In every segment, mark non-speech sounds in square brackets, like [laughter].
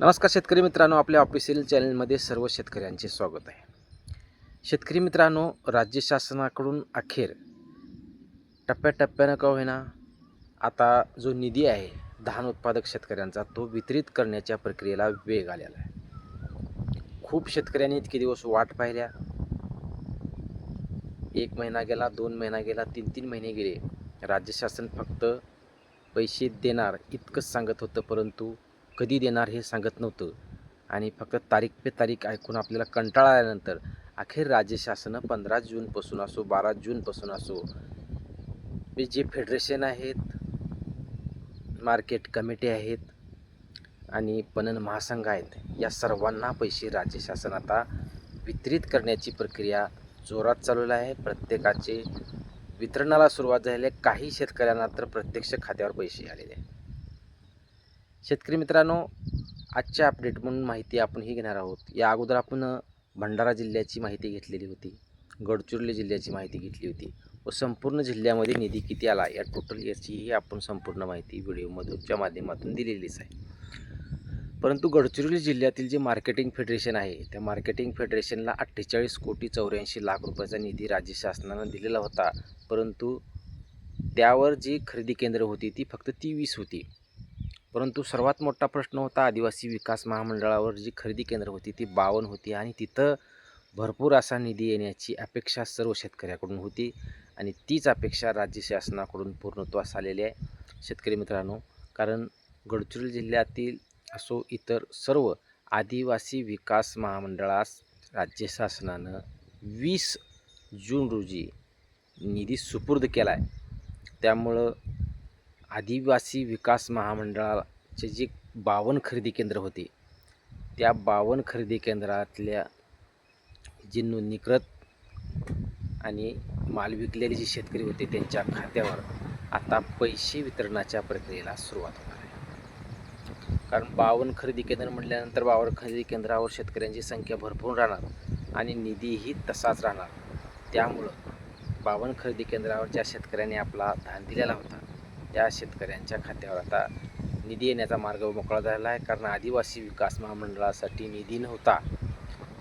नमस्कार शेतकरी मित्रांनो आपल्या ऑफिशियल चॅनलमध्ये सर्व शेतकऱ्यांचे स्वागत आहे. शेतकरी मित्रांनो राज्य शासनाकडून अखेर टप्प्याटप्प्यानं का होईना आता जो निधी आहे धान उत्पादक शेतकऱ्यांचा तो वितरित करण्याच्या प्रक्रियेला वेग आलेला आहे. खूप शेतकऱ्यांनी इतके दिवस वाट पाहिल्या. एक महिना गेला दोन महिना गेला तीन तीन महिने गेले. राज्य शासन फक्त पैसे देणार इतकंच सांगत होतं परंतु कधी देणार हे सांगत नव्हतं. आणि फक्त तारीख पे तारीख ऐकून आपल्याला कंटाळा आल्यानंतर अखेर राज्य शासनं पंधरा जूनपासून असो बारा जूनपासून असो मी जे फेडरेशन आहेत मार्केट कमिटी आहेत आणि पणन महासंघ आहेत या सर्वांना पैसे राज्य शासन आता वितरित करण्याची प्रक्रिया जोरात चालवली आहे. प्रत्येकाचे वितरणाला सुरुवात झालेली आहे काही शेतकऱ्यांना तर प्रत्यक्ष खात्यावर पैसे आलेले आहेत. शेतकरी मित्रांनो आजच्या अपडेट म्हणून माहिती आपण ही घेणार आहोत. या अगोदर आपण भंडारा जिल्ह्याची माहिती घेतलेली होती. गडचिरोली जिल्ह्याची माहिती घेतली होती. व संपूर्ण जिल्ह्यामध्ये निधी किती आला या टोटल याचीही आपण संपूर्ण माहिती व्हिडिओमधूनच्या माध्यमातून दिलेलीच आहे. परंतु गडचिरोली जिल्ह्यातील जे मार्केटिंग फेडरेशन आहे त्या मार्केटिंग फेडरेशनला अठ्ठेचाळीस कोटी चौऱ्याऐंशी लाख रुपयाचा निधी राज्य शासनानं दिलेला होता. परंतु त्यावर जी खरेदी केंद्र होती ती फक्त ती वीस होती. परंतु सर्वात मोठा प्रश्न होता आदिवासी विकास महामंडळावर जी खरेदी केंद्र होती ती बावन्न होती आणि तिथं भरपूर असा निधी येण्याची अपेक्षा सर्व शेतकऱ्याकडून होती आणि तीच अपेक्षा राज्य शासनाकडून पूर्णत्वास आलेली आहे शेतकरी मित्रांनो. कारण गडचिरोली जिल्ह्यातील असो इतर सर्व आदिवासी विकास महामंडळास राज्य शासनानं वीस जून रोजी निधी सुपूर्द केला आहे त्यामुळं आदिवासी विकास महामंडळाचे जे बावन्न खरेदी केंद्र होते त्या बावन्न खरेदी केंद्रातल्या जे नोंदणीकृत आणि माल विकलेले जे शेतकरी होते त्यांच्या खात्यावर आता पैसे वितरणाच्या प्रक्रियेला सुरुवात होणार आहे. कारण बावन्न खरेदी केंद्र म्हटल्यानंतर बावन्न खरेदी केंद्रावर शेतकऱ्यांची संख्या भरपूर राहणार आणि निधीही तसाच राहणार. त्यामुळं बावन्न खरेदी केंद्रावर ज्या शेतकऱ्यांनी आपला धान दिलेला होता त्या शेतकऱ्यांच्या खात्यावर आता निधी येण्याचा मार्ग मोकळा झाला आहे. कारण आदिवासी विकास महामंडळासाठी निधी नव्हता.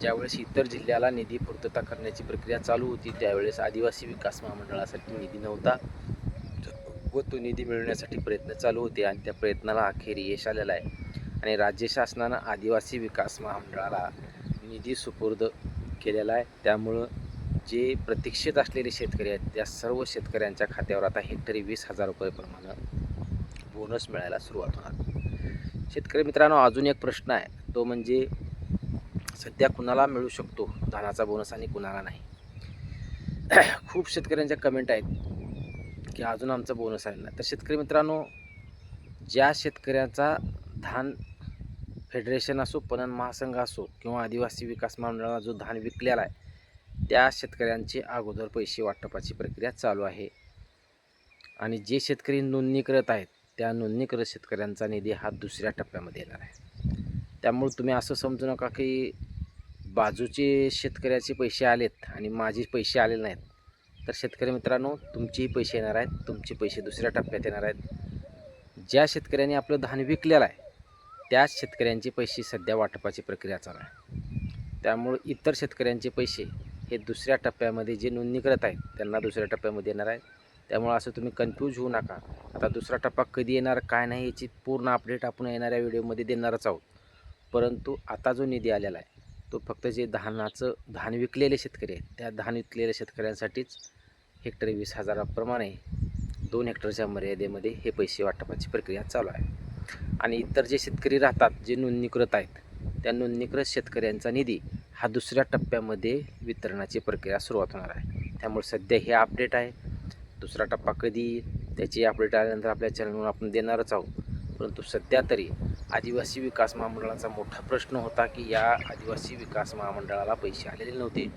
ज्यावेळेस इतर जिल्ह्याला निधी पूर्तता करण्याची प्रक्रिया चालू होती त्यावेळेस आदिवासी विकास महामंडळासाठी निधी नव्हता. व तो निधी मिळवण्यासाठी प्रयत्न चालू होते आणि त्या प्रयत्नाला अखेर यश आलेलं आहे. आणि राज्य शासनानं आदिवासी विकास महामंडळाला निधी सुपूर्द केलेला आहे. त्यामुळं जे प्रतीक्षित असलेले शेतकरी आहेत त्या सर्व शेतकऱ्यांच्या खात्यावर आता हेक्टरी वीस हजार रुपयेप्रमाणे बोनस मिळायला सुरुवात होणार. शेतकरी मित्रांनो अजून एक प्रश्न आहे. तो म्हणजे सध्या कुणाला मिळू शकतो धानाचा बोनस आणि कुणाला नाही? [clears throat] खूप शेतकऱ्यांच्या कमेंट आहेत की अजून आमचा बोनस आलेला नाही. तर शेतकरी मित्रांनो ज्या शेतकऱ्याचा धान फेडरेशन असो पणन महासंघ असो किंवा आदिवासी विकास महामंडळाला जो धान विकलेला आहे त्या शेतकऱ्यांचे अगोदर पैसे वाटपाची प्रक्रिया चालू आहे. आणि जे शेतकरी नोंदणी करत आहेत त्या नोंदणीकृत शेतकऱ्यांचा निधी हा दुसऱ्या टप्प्यामध्ये येणार आहे. त्यामुळे तुम्ही असं समजू नका की बाजूचे शेतकऱ्याचे पैसे आलेत आणि माझे पैसे आलेले नाहीत. तर शेतकरी मित्रांनो तुमचेही पैसे येणार आहेत तुमचे पैसे दुसऱ्या टप्प्यात येणार आहेत. ज्या शेतकऱ्यांनी आपलं धान विकलेलं आहे त्याच शेतकऱ्यांचे पैसे सध्या वाटपाची प्रक्रिया चालू आहे. त्यामुळे इतर शेतकऱ्यांचे पैसे हे दुसऱ्या टप्प्यामध्ये जे नोंदणी करत आहेत त्यांना दुसऱ्या टप्प्यामध्ये येणार आहे त्यामुळे असं तुम्ही कन्फ्यूज होऊ नका. आता दुसरा टप्पा कधी येणार काय नाही याची पूर्ण अपडेट आपण येणाऱ्या व्हिडिओमध्ये देणारच आहोत. परंतु आता जो निधी आलेला आहे तो फक्त जे धानाचं धान विकलेले शेतकरी आहेत त्या धान विकलेल्या शेतकऱ्यांसाठीच हेक्टर वीस हजाराप्रमाणे दोन हेक्टरच्या मर्यादेमध्ये हे पैसे वाटपाची प्रक्रिया चालू आहे. आणि इतर जे शेतकरी राहतात जे नोंदणीकृत आहेत त्या नोंदणीकृत शेतकऱ्यांचा निधी हा दुसऱ्या टप्प्यामध्ये वितरणाची प्रक्रिया सुरुवात होणार आहे. त्यामुळे सध्या हे अपडेट आहे. दुसरा टप्पा कधी येईल त्याची अपडेट आल्यानंतर आपल्या चॅनलवर आपण देणारच आहोत. परंतु सध्या तरी आदिवासी विकास महामंडळाचा मोठा प्रश्न होता की या आदिवासी विकास महामंडळाला पैसे आलेले नव्हते.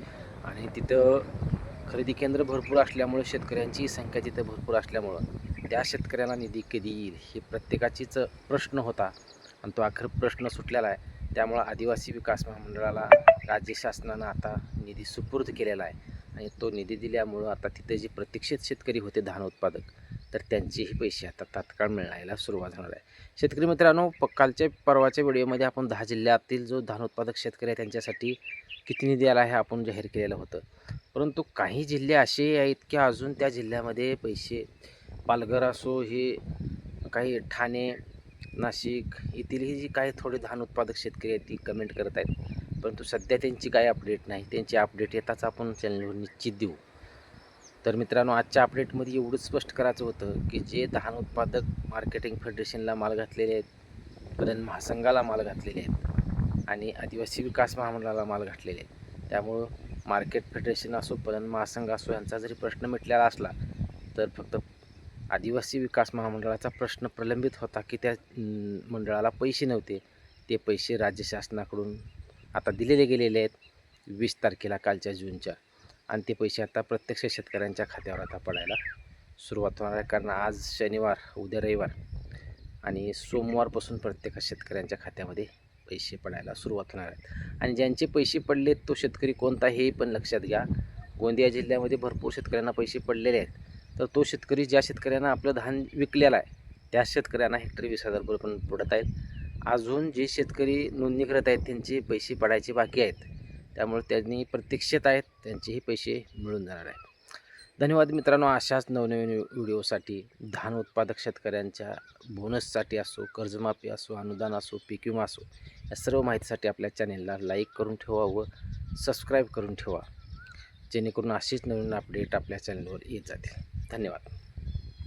आणि तिथं खरेदी केंद्र भरपूर असल्यामुळे शेतकऱ्यांची संख्या तिथं भरपूर असल्यामुळं त्या शेतकऱ्याला निधी कधी येईल हे प्रत्येकाचीच प्रश्न होता. आणि तो अखेर प्रश्न सुटलेला आहे. त्यामुळं आदिवासी विकास महामंडळाला राज्य शासनानं आता निधी सुपूर्द केलेला आहे. आणि तो निधी दिल्यामुळं आता तिथे जे प्रतीक्षित शेतकरी होते धान उत्पादक तर त्यांचेही पैसे आता तात्काळ मिळायला सुरुवात होणार आहे. शेतकरी मित्रांनो प कालच्या परवाच्या व्हिडिओमध्ये आपण दहा जिल्ह्यातील जो धान उत्पादक शेतकरी आहे त्यांच्यासाठी किती निधी आला हे आपण जाहीर केलेलं होतं. परंतु काही जिल्हे असे आहेत की अजून त्या जिल्ह्यामध्ये पैसे पालघर असो हे काही ठाणे नाशिक येथीलही जी काही थोडे धान उत्पादक शेतकरी आहेत ती कमेंट करत आहेत. परंतु सध्या त्यांची काही अपडेट नाही. त्यांची अपडेट येताच आपण चॅनलवर निश्चित देऊ. तर मित्रांनो आजच्या अपडेटमध्ये एवढंच स्पष्ट करायचं होतं की जे धान उत्पादक मार्केटिंग फेडरेशनला माल घातलेले आहेत परत महासंघाला माल घातलेले आहेत आणि आदिवासी विकास महामंडळाला माल घातलेले आहेत. त्यामुळं मार्केट फेडरेशन असो परत महासंघ असो यांचा जरी प्रश्न मिटलेला असला तर फक्त आदिवासी विकास महामंडळाचा प्रश्न प्रलंबित होता की त्या मंडळाला पैसे नव्हते. ते पैसे राज्य शासनाकडून आता दिलेले गेलेले आहेत वीस तारखेला कालच्या जूनच्या. आणि ते पैसे आता प्रत्यक्ष शेतकऱ्यांच्या खात्यावर आता पडायला सुरुवात होणार आहे. कारण आज शनिवार उद्या रविवार आणि सोमवारपासून प्रत्येक शेतकऱ्यांच्या खात्यामध्ये पैसे पडायला सुरुवात होणार आहेत. आणि ज्यांचे पैसे पडलेत तो शेतकरी कोणता हे पण लक्षात घ्या. गोंदिया जिल्ह्यामध्ये भरपूर शेतकऱ्यांना पैसे पडलेले आहेत. तर तो शेतकरी ज्या शेतकऱ्यांना आपलं धान विकलेलं आहे त्या शेतकऱ्यांना हेक्टरी वीस हजार रुपये पण पडत आहेत अजून जे शेतकरी नोंदणी करत आहेत त्यांचे पैसे पडायचे बाकी आहेत त्यामुळे त्यांनी प्रतीक्षेत आहेत त्यांचेही पैसे मिळून जाणार आहेत. धन्यवाद मित्रांनो अशाच नवनवीन व्हिडिओसाठी धान उत्पादक शेतकऱ्यांच्या बोनससाठी असो कर्जमाफी असो अनुदान असो पीक विमा असो या सर्व माहितीसाठी आपल्या चॅनेलला लाईक करून ठेवा व सबस्क्राईब करून ठेवा. जेणेकरून अशीच नवीन अपडेट आपल्या चॅनलवर येत जातील. धन्यवाद.